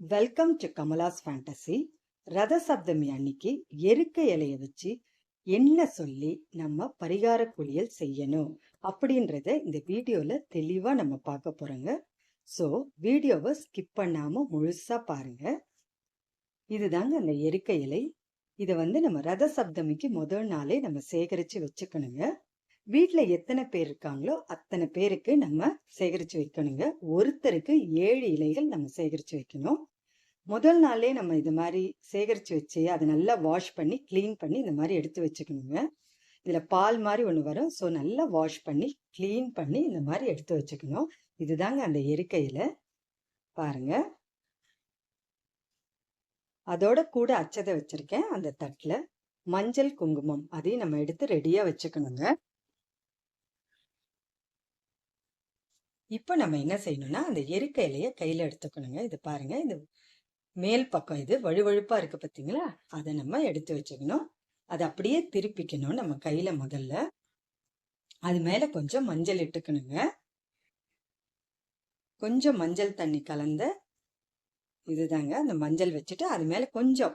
Welcome to Kamala's fantasy Ratha Saptami அன்னைக்கு எருக்க இலைய வச்சு என்ன சொல்லி நம்ம பரிகார குளியல் செய்யணும் அப்படின்றத இந்த வீடியோவில் தெளிவாக நம்ம பார்க்க போகிறோங்க ஸோ வீடியோவை ஸ்கிப் பண்ணாமல் முழுசாக பாருங்க. இதுதாங்க அந்த எருக்க இலை. இதை வந்து நம்ம ரத சப்தமிக்கு முதல் நாளே நம்ம சேகரித்து வச்சுக்கணுங்க. வீட்டில் எத்தனை பேர் இருக்காங்களோ அத்தனை பேருக்கு நம்ம சேகரித்து வைக்கணுங்க. ஒருத்தருக்கு ஏழு இலைகள் நம்ம சேகரித்து வைக்கணும். முதல் நாளே நம்ம இது மாதிரி சேகரித்து வச்சு அதை நல்லா வாஷ் பண்ணி க்ளீன் பண்ணி இந்த மாதிரி எடுத்து வச்சுக்கணுங்க. இதில் பால் மாதிரி ஒன்று வரும். ஸோ நல்லா வாஷ் பண்ணி க்ளீன் பண்ணி இந்த மாதிரி எடுத்து வச்சுக்கணும். இதுதாங்க அந்த எருக்கையில். பாருங்க. அதோட கூட அச்சதை வச்சுருக்கேன். அந்த தட்டில் மஞ்சள் குங்குமம் அதையும் நம்ம எடுத்து ரெடியாக வச்சுக்கணுங்க. இப்போ நம்ம என்ன செய்யணும்னா அந்த எருக்க இலையை கையில் எடுத்துக்கணுங்க. இது பாருங்க இது மேல் பக்கம் இது வழுவழுப்பாக இருக்குது பார்த்தீங்களா அதை நம்ம எடுத்து வச்சுக்கணும். அதை அப்படியே திருப்பிக்கணும் நம்ம கையில் முதல்ல. அது மேலே கொஞ்சம் மஞ்சள் இட்டுக்கணுங்க. கொஞ்சம் மஞ்சள் தண்ணி கலந்த இதுதாங்க அந்த மஞ்சள் வச்சுட்டு அது மேலே கொஞ்சம்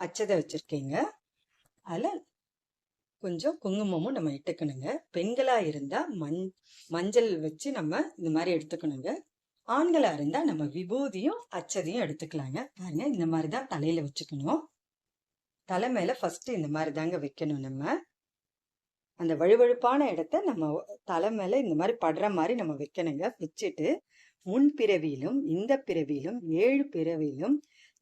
அச்சதை வச்சுருக்கீங்க. அதில் கொஞ்சம் குங்குமமும் நம்ம இட்டுக்கணுங்க. பெண்களாக இருந்தால் மஞ் மஞ்சள் வச்சு நம்ம இந்த மாதிரி எடுத்துக்கணுங்க. ஆண்களாக இருந்தால் நம்ம விபூதியும் அச்சதையும் எடுத்துக்கலாங்க. பாருங்க இந்த மாதிரி தான் தலையில் வச்சுக்கணும். தலை மேலே ஃபஸ்ட்டு இந்த மாதிரி தாங்க வைக்கணும் நம்ம. அந்த வழுவழுப்பான இடத்த நம்ம தலை மேலே இந்த மாதிரி படுற மாதிரி நம்ம வைக்கணுங்க. வச்சுட்டு முன் பிறவியிலும் இந்த பிறவியிலும் ஏழு பிறவியிலும்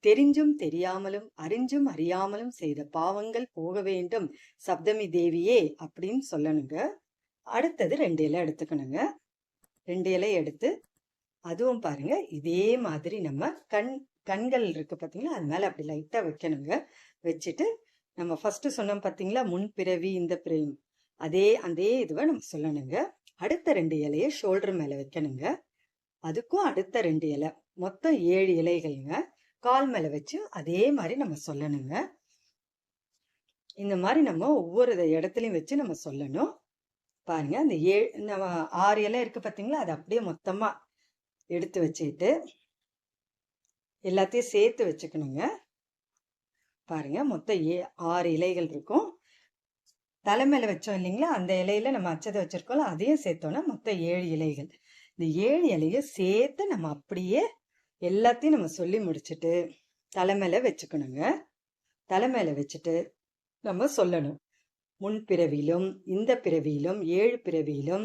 தெரிஞ்சும் தெரியாமலும் அறிஞ்சும் அறியாமலும் செய்த பாவங்கள் போக வேண்டும் சப்தமி தேவியே அப்படின்னு சொல்லணுங்க. அடுத்தது ரெண்டு இலை எடுத்துக்கணுங்க. ரெண்டு இலை எடுத்து அதுவும் பாருங்க இதே மாதிரி நம்ம கண் கண்கள் இருக்கு பார்த்தீங்களா அது மேலே அப்படி லைட்டாக வைக்கணுங்க. வச்சுட்டு நம்ம ஃபர்ஸ்ட் சொன்னோம் பார்த்தீங்களா முன் பிறவி இந்த பிறவி. அதே அதே இதுவை நம்ம சொல்லணுங்க. அடுத்த ரெண்டு இலையை ஷோல்டர் மேலே வைக்கணுங்க. அதுக்கும் அடுத்த ரெண்டு இலை. மொத்தம் ஏழு இலைகள்ங்க. கால் மேலே வச்சு அதே மாதிரி நம்ம சொல்லணுங்க. இந்த மாதிரி நம்ம ஒவ்வொரு இடத்துலையும் வச்சு நம்ம சொல்லணும். பாருங்க அந்த ஏ நம்ம ஆறு இலை இருக்கு பார்த்தீங்களா அது அப்படியே மொத்தமாக எடுத்து வச்சுக்கிட்டு எல்லாத்தையும் சேர்த்து வச்சுக்கணுங்க. பாருங்க மொத்தம் ஏ ஆறு இலைகள் இருக்கும். தலை மேலே வச்சோம் இல்லைங்களா? அந்த இலையில நம்ம அச்சதை வச்சிருக்கோம்ல அதையும் சேர்த்தோன்னா மொத்தம் ஏழு இலைகள். இந்த ஏழு இலையை சேர்த்து நம்ம அப்படியே எல்லாத்தையும் நம்ம சொல்லி முடிச்சுட்டு தலை மேலே வச்சுக்கணுங்க. தலை மேலே வச்சுட்டு நம்ம சொல்லணும். முன் பிறவியிலும் இந்த பிறவியிலும் ஏழு பிறவியிலும்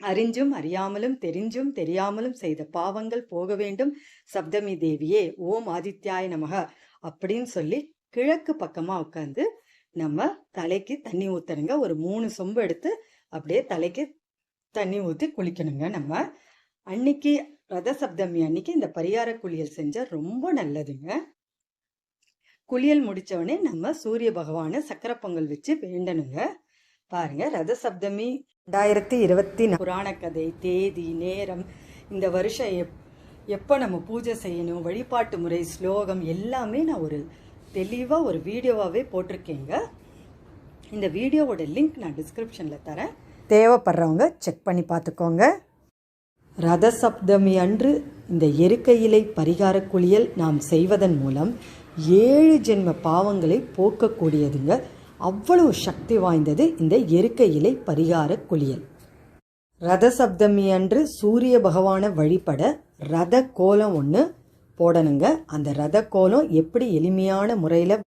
அறிஞ்சும் அறியாமலும் தெரிஞ்சும் தெரியாமலும் செய்த பாவங்கள் போக வேண்டும். சப்தமி தேவியே ஓம் ஆதித்யாய நமக அப்படின்னு சொல்லி கிழக்கு பக்கமா உட்காந்து நம்ம தலைக்கு தண்ணி ஊத்தணுங்க. ஒரு மூணு சொம்பு எடுத்து அப்படியே தலைக்கு தண்ணி ஊற்றி குளிக்கணுங்க நம்ம. அன்னைக்கு ரத சப்தமி அன்னைக்கு இந்த பரிகார குளியல் செஞ்சால் ரொம்ப நல்லதுங்க. குளியல் முடிச்சவொடனே நம்ம சூரிய பகவானை சக்கரை பொங்கல் வச்சு வேண்டணுங்க. பாருங்க ரத சப்தமி ரெண்டாயிரத்தி இருபத்தி புராண கதை தேதி நேரம் இந்த வருஷம் எப் எப்போ நம்ம பூஜை செய்யணும் வழிபாட்டு முறை ஸ்லோகம் எல்லாமே நான் ஒரு தெளிவாக ஒரு வீடியோவாகவே போட்டிருக்கேங்க. இந்த வீடியோவோட லிங்க் நான் டிஸ்கிரிப்ஷனில் தரேன். தேவைப்படுறவங்க செக் பண்ணி பார்த்துக்கோங்க. ரத சப்தமி அன்று இந்த எருக்கையிலை பரிகார குளியல் நாம் செய்வதன் மூலம் ஏழு ஜென்ம பாவங்களை போக்கக்கூடியதுங்க. அவ்வளவு சக்தி வாய்ந்தது இந்த எருக்க இலை பரிகார குளியல். ரத சப்தமி அன்று சூரிய பகவானை வழிபட ரத கோலம் ஒன்று போடணுங்க. அந்த ரத கோலம் எப்படி எளிமையான முறையில்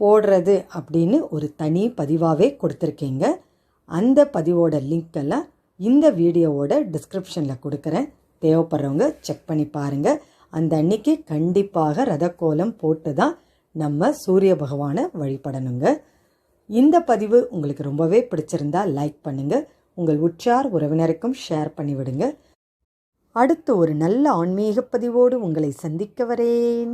போடுறது அப்படின்னு ஒரு தனி பதிவாகவே கொடுத்துருக்கீங்க. அந்த பதிவோட லிங்க் எல்லாம் இந்த வீடியோவோட டிஸ்கிரிப்ஷனில் கொடுக்குறேன். தேவைப்படுறவங்க செக் பண்ணி பாருங்கள் அந்த அன்னைக்கு கண்டிப்பாக ரதக்கோலம் போட்டு தான் நம்ம சூரிய பகவானை வழிபடணுங்க. இந்த பதிவு உங்களுக்கு ரொம்பவே பிடிச்சிருந்தா லைக் பண்ணுங்கள் உங்கள் உற்றார் உறவினருக்கும் ஷேர் பண்ணிவிடுங்க அடுத்து ஒரு நல்ல ஆன்மீக பதிவோடு உங்களை சந்திக்க வரேன்.